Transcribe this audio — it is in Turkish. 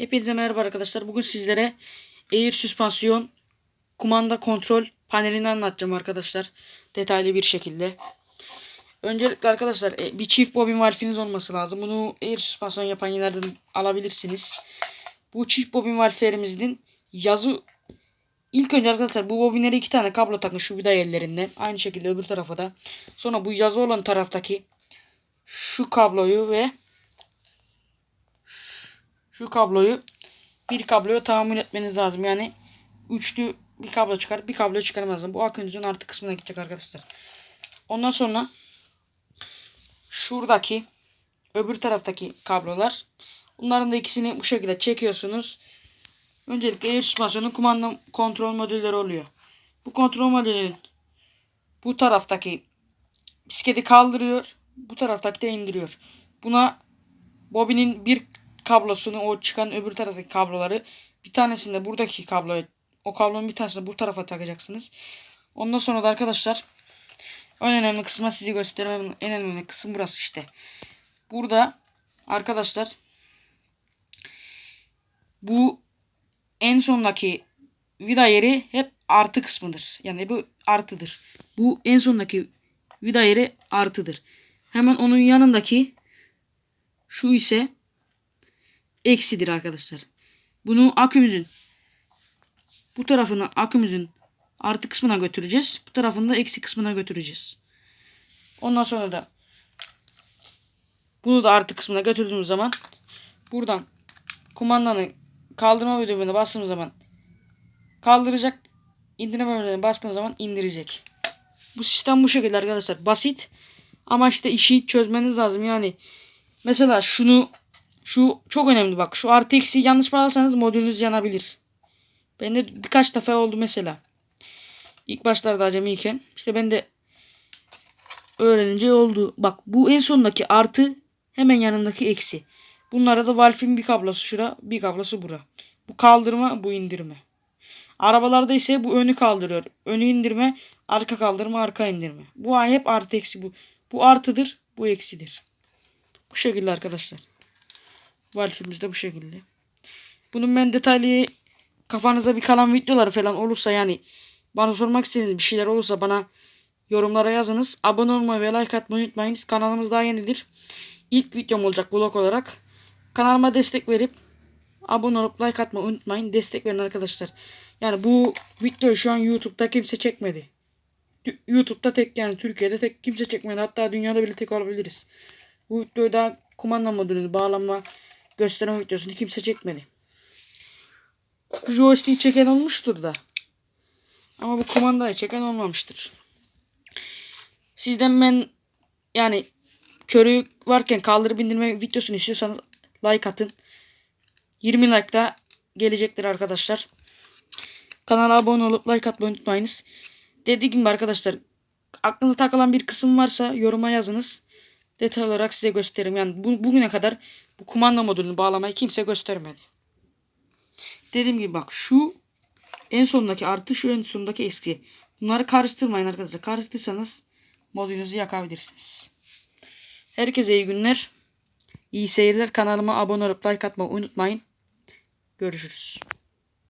Hepinize merhaba arkadaşlar. Bugün sizlere Air süspansiyon kumanda kontrol panelini anlatacağım arkadaşlar. Detaylı bir şekilde. Öncelikle arkadaşlar e, bir çift bobin valfiniz olması lazım. Bunu Air süspansiyon yapan yerlerden alabilirsiniz. Bu çift bobin valflerimizin yazı İlk önce arkadaşlar bu bobinlere iki tane kablo takın şu vida yerlerinden. Aynı şekilde öbür tarafa da. Sonra bu yazı olan taraftaki şu kabloyu ve şu kabloyu bir kabloya tahammül etmeniz lazım. Yani üçlü bir kablo çıkar. Bir kablo çıkarmaz. Bu akünüzün artı kısmına gidecek arkadaşlar. Ondan sonra şuradaki öbür taraftaki kablolar. Bunların da ikisini bu şekilde çekiyorsunuz. Öncelikle air süspansiyonun kumanda kontrol modülleri oluyor. Bu kontrol modülünün bu taraftaki bisikleti kaldırıyor. Bu taraftaki de indiriyor. Buna bobinin bir kablosunu o çıkan öbür taraftaki kabloları bir tanesini de buradaki kabloya o kablonun bir tanesini bu tarafa takacaksınız. Ondan sonra da arkadaşlar en önemli kısmı sizi göstermem en önemli kısım burası işte. Burada arkadaşlar bu en sondaki vida yeri hep artı kısmıdır. Yani bu artıdır. Bu en sondaki vida yeri artıdır. Hemen onun yanındaki şu ise eksidir arkadaşlar. Bunu akümüzün bu tarafını akümüzün artı kısmına götüreceğiz. Bu tarafını da eksi kısmına götüreceğiz. Ondan sonra da bunu da artı kısmına götürdüğümüz zaman buradan kumandanın kaldırma bölümüne bastığımız zaman kaldıracak. indirme bölümüne bastığımız zaman indirecek. Bu sistem bu şekilde arkadaşlar. Basit. Ama işte işi çözmeniz lazım. Yani mesela şunu şu çok önemli bak. Şu artı eksi yanlış bağlarsanız modülünüz yanabilir. Ben de birkaç defa oldu mesela. İlk başlarda acemiyken. işte ben de öğrenince oldu. Bak bu en sondaki artı hemen yanındaki eksi. Bunlara da valfin bir kablosu şura, bir kablosu bura. Bu kaldırma, bu indirme. Arabalarda ise bu önü kaldırıyor. Önü indirme, arka kaldırma, arka indirme. Bu hep artı eksi bu. Bu artıdır, bu eksidir. Bu şekilde arkadaşlar. Valfimiz de bu şekilde. Bunun ben detaylı kafanıza bir kalan videoları falan olursa yani bana sormak istediğiniz bir şeyler olursa bana yorumlara yazınız. Abone olmayı ve like atmayı unutmayınız. Kanalımız daha yenidir. İlk videom olacak vlog olarak. Kanalıma destek verip abone olup like atmayı unutmayın. Destek verin arkadaşlar. Yani bu videoyu şu an YouTube'da kimse çekmedi. YouTube'da tek yani Türkiye'de tek kimse çekmedi. Hatta dünyada bile tek olabiliriz. Bu videoyu daha kumanda modülünü bağlama gösterme videosunu kimse çekmedi. Joystick'i çeken olmuştur da. Ama bu kumandayı çeken olmamıştır. Sizden ben yani körü varken kaldırıp indirme videosunu istiyorsanız like atın. 20 like da gelecektir arkadaşlar. Kanala abone olup like atmayı unutmayınız. Dediğim gibi arkadaşlar aklınıza takılan bir kısım varsa yoruma yazınız. Detay olarak size gösteririm. Yani bu, bugüne kadar bu kumanda modülünü bağlamayı kimse göstermedi. Dediğim gibi bak şu en sondaki artı şu en sondaki eksi. Bunları karıştırmayın arkadaşlar. Karıştırırsanız modülünüzü yakabilirsiniz. Herkese iyi günler. İyi seyirler. Kanalıma abone olup like atmayı unutmayın. Görüşürüz.